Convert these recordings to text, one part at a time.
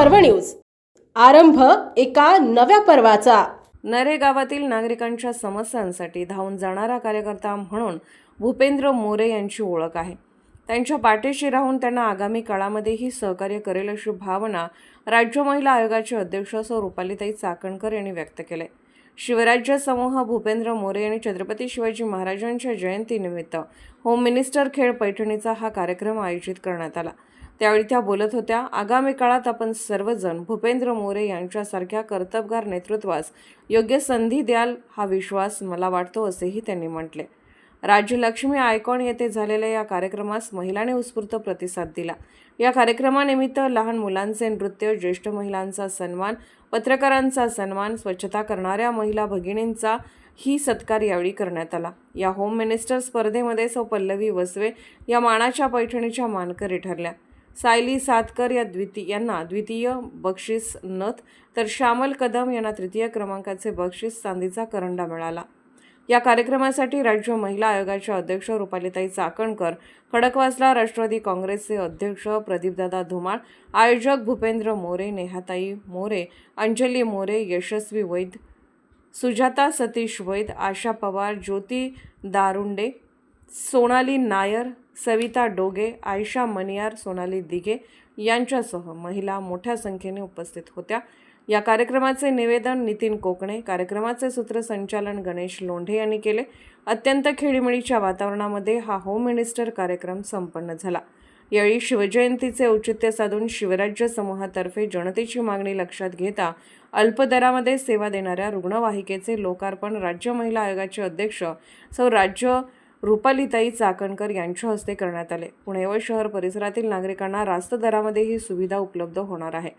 पर्व न्यूज. आरंभ एका नव्या पर्वाचा. नरे गावातील नागरिकांच्या समस्यांसाठी धावून जाणारा कार्यकर्ता म्हणून भूपेंद्र मोरे यांची ओळख आहे. त्यांच्या पाठीशी राहून त्यांना आगामी काळामध्येही सहकार्य करेल अशी भावना राज्य महिला आयोगाचे अध्यक्ष सौ. रुपालीताई चाकणकर यांनी व्यक्त केले शिवराज्य समूह भूपेंद्र मोरे यांनी छत्रपती शिवाजी महाराजांच्या जयंतीनिमित्त होम मिनिस्टर खेळ पैठणीचा हा कार्यक्रम आयोजित करण्यात आला. त्यावेळी त्या बोलत होत्या आगामी काळात आपण सर्वजण भूपेंद्र मोरे यांच्यासारख्या कर्तबगार नेतृत्वास योग्य संधी द्याल हा विश्वास मला वाटतो असेही त्यांनी म्हटले. राज्यलक्ष्मी आयकॉन येथे झालेल्या या कार्यक्रमास महिलांनी उत्स्फूर्त प्रतिसाद दिला. या कार्यक्रमानिमित्त लहान मुलांचे नृत्य ज्येष्ठ महिलांचा सन्मान पत्रकारांचा सन्मान स्वच्छता करणाऱ्या महिला भगिनींचा ही सत्कार यावेळी करण्यात आला. या होम मिनिस्टर स्पर्धेमध्ये सौ पल्लवी वसवे या मानाच्या पैठणीच्या मानकरी ठरल्या. सायली सातकर या द्वितीय यांना द्वितीय बक्षीस नथ तर श्यामल कदम यांना तृतीय क्रमांकाचे बक्षीस चांदीचा करंडा मिळाला. या कार्यक्रमासाठी राज्य महिला आयोगाच्या अध्यक्ष रुपालीताई चाकणकर खडकवासला राष्ट्रवादी काँग्रेसचे अध्यक्ष प्रदीपदादा धुमाळ आयोजक भूपेंद्र मोरे नेहाताई मोरे अंजली मोरे यशस्वी वैद सुजाता सतीश वैद आशा पवार ज्योती दारुंडे सोनाली नायर सविता डोगे आयशा मनियार सोनाली दिघे यांच्यासह महिला मोठ्या संख्येने उपस्थित होत्या. या कार्यक्रमाचे निवेदन नितीन कोकणे कार्यक्रमाचे सूत्रसंचालन गणेश लोंढे यांनी केले. अत्यंत खेळीमेळीच्या वातावरणामध्ये हा होम मिनिस्टर कार्यक्रम संपन्न झाला. यावेळी शिवजयंतीचे औचित्य साधून शिवराज्य समूहातर्फे जनतेची मागणी लक्षात घेता अल्पदरामध्ये सेवा देणाऱ्या रुग्णवाहिकेचे लोकार्पण राज्य महिला आयोगाचे अध्यक्ष सौ राज्य रुपालीताई चाकणकर यांच्या हस्ते करण्यात आले. पुणे व शहर परिसरातील नागरिकांना रास्त दरामध्ये ही सुविधा उपलब्ध होणार आहे.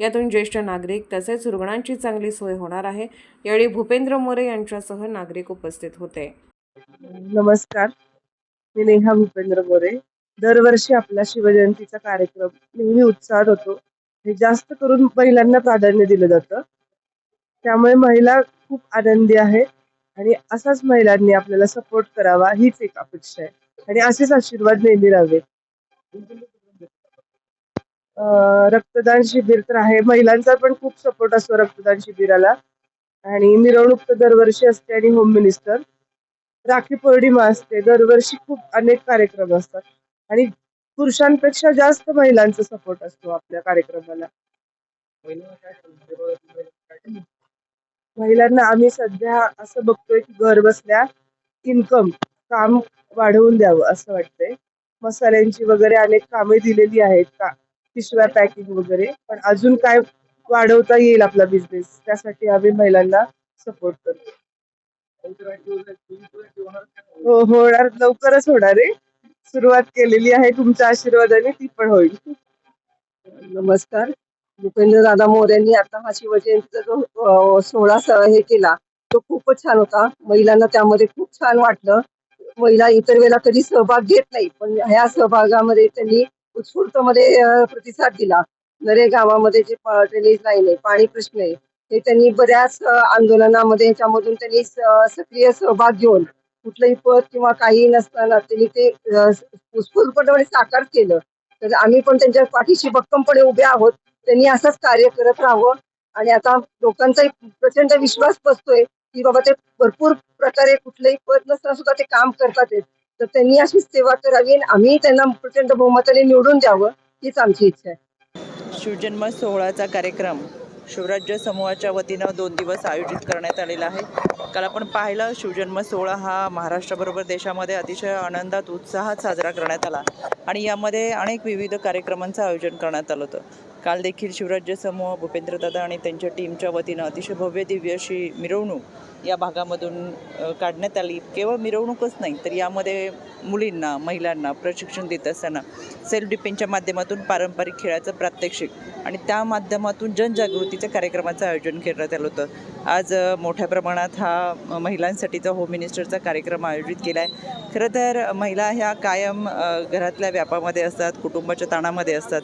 यातून ज्येष्ठ नागरिक तसेच रुग्णांची चांगली सोय होणार आहे. यावेळी भूपेंद्र मोरे यांच्यासह नागरिक उपस्थित होते. नमस्कार. मी नेहा भूपेंद्र मोरे. दरवर्षी आपला शिवजयंतीचा कार्यक्रम नेहमी उत्साहात होतो. हे जास्त करून महिलांना प्राधान्य दिलं जातं. त्यामुळे महिला खूप आनंदी आहेत. आणि असाच महिलांनी आपल्याला सपोर्ट करावा हीच एक अपेक्षा आहे. आणि असेच आशीर्वाद नेहमी राहावेत. रक्तदान शिबिर तर आहे. महिलांचा पण खूप सपोर्ट असतो रक्तदान शिबिराला. आणि मिरवणूक तर दरवर्षी असते आणि होम मिनिस्टर राखी पौर्णिमा असते. दरवर्षी खूप अनेक कार्यक्रम असतात. आणि पुरुषांपेक्षा जास्त महिलांचा सपोर्ट असतो आपल्या कार्यक्रमाला. महिलांना आम्ही सध्या असं बघतोय की घर बसल्या इन्कम काम वाढवून द्यावं असं वाटतंय. मसाल्यांची वगैरे अनेक कामे दिलेली आहेत का? पिशव्या पॅकिंग वगैरे. पण अजून काय वाढवता येईल आपला बिझनेस त्यासाठी आम्ही महिलांना सपोर्ट करतो हो होणार. लवकरच होणार आहे. सुरुवात केलेली आहे तुमच्या आशीर्वादाने ती पण होईल. नमस्कार. भूपेंद्र दादा मोरे यांनी आता हा शिवजयंतीचा जो सोहळा हे केला तो खूपच छान होता. महिलांना त्यामध्ये खूप छान वाटलं. महिला इतर वेळेला कधी सहभाग घेत नाही पण ह्या सहभागामध्ये त्यांनी उत्स्फूर्तमध्ये प्रतिसाद दिला. नरे गावामध्ये जे ड्रेनेज लाईन आहे पाणी प्रश्न आहे हे त्यांनी बऱ्याच आंदोलनामध्ये ह्याच्यामधून त्यांनी सक्रिय सहभाग घेऊन कुठलंही पद किंवा काही नसताना त्यांनी ते उत्स्फूर्तपणे साकार केलं. तर आम्ही पण त्यांच्या पाठीशी भक्कमपणे उभे आहोत. त्यांनी असंच कार्य करत राहावं. आणि आता लोकांचा प्रचंड विश्वास बसतोय की बाबा ते भरपूर प्रकारे कुठलंही पद नसताना सुद्धा ते काम करतात तर त्यांनी अशीच सेवा करावी आणि आम्ही त्यांना प्रचंड बहुमताने निवडून द्यावं हीच आमची इच्छा आहे. शिवजन्म सोहळ्याचा कार्यक्रम शिवराज्य समूहाच्या वतीनं दोन दिवस आयोजित करण्यात आलेला आहे. काल आपण पाहिलं शिवजन्म सोहळा हा महाराष्ट्राबरोबर देशामध्ये अतिशय आनंदात उत्साहात साजरा करण्यात आला. आणि यामध्ये अनेक विविध कार्यक्रमांचं आयोजन करण्यात आलं होतं. काल देखील शिवराज्य समूह भूपेंद्रदादा आणि त्यांच्या टीमच्या वतीनं अतिशय भव्य दिव्य अशी मिरवणूक या भागामधून काढण्यात आली. केवळ मिरवणूकच नाही तर यामध्ये मुलींना महिलांना प्रशिक्षण देत असताना सेल्फ डिफेन्सच्या माध्यमातून पारंपरिक खेळाचं प्रात्यक्षिक आणि त्या माध्यमातून जनजागृतीच्या कार्यक्रमाचं आयोजन करण्यात आलं होतं. आज मोठ्या प्रमाणात हा महिलांसाठीचा होम मिनिस्टरचा कार्यक्रम आयोजित केला आहे खरं तर महिला ह्या कायम घरातल्या व्यापामध्ये असतात कुटुंबाच्या ताणामध्ये असतात.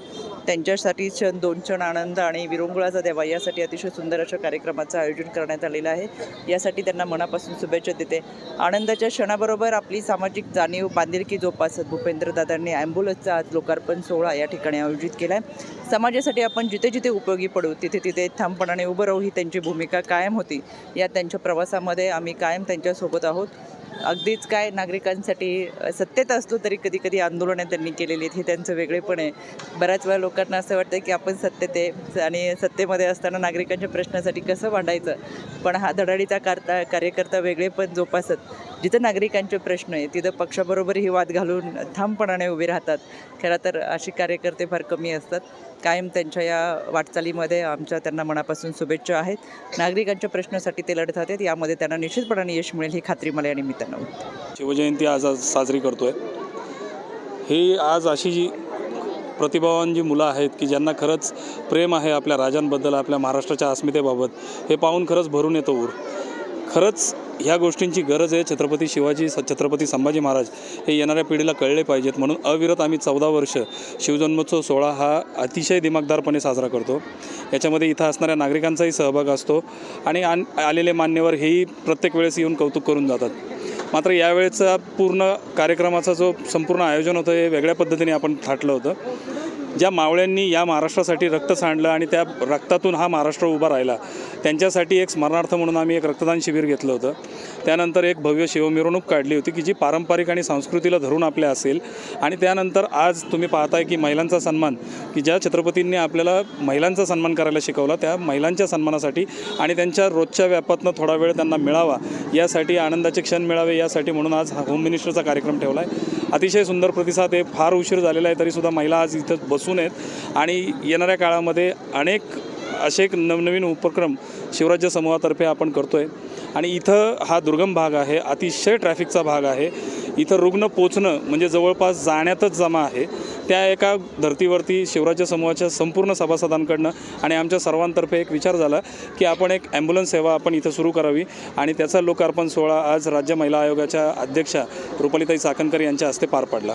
त्यांच्यासाठी क्षण दोन क्षण आनंद आणि विरंगुळाचा द्यावा यासाठी अतिशय सुंदर अशा कार्यक्रमाचं आयोजन करण्यात आलेलं आहे. या यासाठी त्यांना मनापासून शुभेच्छा देते. आनंदाच्या क्षणाबरोबर आपली सामाजिक जाणीव बांधिलकी जोपासत भूपेंद्रदादांनी ॲम्ब्युलन्सचा आज लोकार्पण सोहळा या ठिकाणी आयोजित केला आहे समाजासाठी आपण जिथे जिथे उपयोगी पडू तिथे तिथे ठामपणाने उभं राहू ही त्यांची भूमिका कायम होती. या त्यांच्या प्रवासामध्ये आम्ही कायम त्यांच्यासोबत आहोत. अगदीच काय नागरिकांसाठी सत्तेत असलो तरी कधी कधी आंदोलनं त्यांनी केलेली आहेत हे त्यांचं वेगळेपण आहे. बऱ्याच वेळा लोकांना असं वाटतं की आपण सत्तेत आहे आणि सत्तेमध्ये असताना नागरिकांच्या प्रश्नासाठी कसं मांडायचं पण हा धडाडीचा करता कार्यकर्ता वेगळेपण जोपासत. जिथं नागरिकांचे प्रश्न आहे तिथं पक्षाबरोबर ही वाद घालून ठामपणाने उभे राहतात. खरं तर अशी कार्यकर्ते फार कमी असतात. कायम त्यांच्या या वाटचालीमध्ये आमच्या त्यांना मनापासून शुभेच्छा आहेत. नागरिकांच्या प्रश्नासाठी ते लढत आहेत यामध्ये त्यांना निश्चितपणाने यश मिळेल ही खात्री मला या निमित्तानं होती. शिवजयंती आज आज साजरी करतो आहे ही आज अशी जी प्रतिभावान जी मुलं आहेत की ज्यांना खरंच प्रेम आहे आपल्या राजांबद्दल आपल्या महाराष्ट्राच्या अस्मितेबाबत हे पाहून खरंच भरून येतो ऊर. खरंच ह्या गोष्टींची गरज आहे. छत्रपती शिवाजी छत्रपती संभाजी महाराज हे येणाऱ्या पिढीला कळले पाहिजेत. म्हणून अविरत आम्ही चौदा वर्ष शिवजन्मोत्सव सोहळा हा अतिशय दिमागदारपणे साजरा करतो. याच्यामध्ये इथं असणाऱ्या नागरिकांचाही सहभाग असतो आणि आन आलेले मान्यवर हेही प्रत्येक वेळेस येऊन कौतुक करून जातात. मात्र यावेळेचा पूर्ण कार्यक्रमाचा जो संपूर्ण आयोजन होतं हे वेगळ्या पद्धतीने आपण थाटलं होतं. ज्या मावळ्यांनी या महाराष्ट्रासाठी रक्त सांडलं आणि त्या रक्तातून हा महाराष्ट्र उभा राहिला त्यांच्यासाठी एक स्मरणार्थ म्हणून आम्ही एक रक्तदान शिबिर घेतलं होतं. त्यानंतर एक भव्य शिवमिरवणूक काढली होती की जी पारंपरिक आणि संस्कृतीला धरून आपल्या असेल. आणि त्यानंतर आज तुम्ही पाहताय की महिलांचा सन्मान की ज्या छत्रपतींनी आपल्याला महिलांचा सन्मान करायला शिकवला त्या महिलांच्या सन्मानासाठी आणि त्यांच्या रोजच्या व्यापातनं थोडा वेळ त्यांना मिळावा यासाठी आनंदाचे क्षण मिळावे यासाठी म्हणून आज हा होम मिनिस्टरचा कार्यक्रम ठेवला आहे अतिशय सुंदर प्रतिसाद आहे फार उशीर झालेला आहे तरीसुद्धा महिला आज इथं बसून आहेत. आणि येणाऱ्या काळामध्ये अनेक असे एक नवनवीन उपक्रम शिवराज्य समूहातर्फे आपण करतो आहे आणि इथं हा दुर्गम भाग आहे अतिशय ट्रॅफिकचा भाग आहे. इथं रुग्ण पोचणं म्हणजे जवळपास जाण्यातच जमा आहे. त्या एका धर्तीवरती शिवराज्य समूहाच्या संपूर्ण सभासदांकडनं आणि आमच्या सर्वांतर्फे एक विचार झाला की आपण एक ॲम्ब्युलन्स सेवा आपण इथं सुरू करावी. आणि त्याचा लोकार्पण सोहळा आज राज्य महिला आयोगाच्या अध्यक्षा रुपालीताई चाकणकर यांच्या हस्ते पार पडला.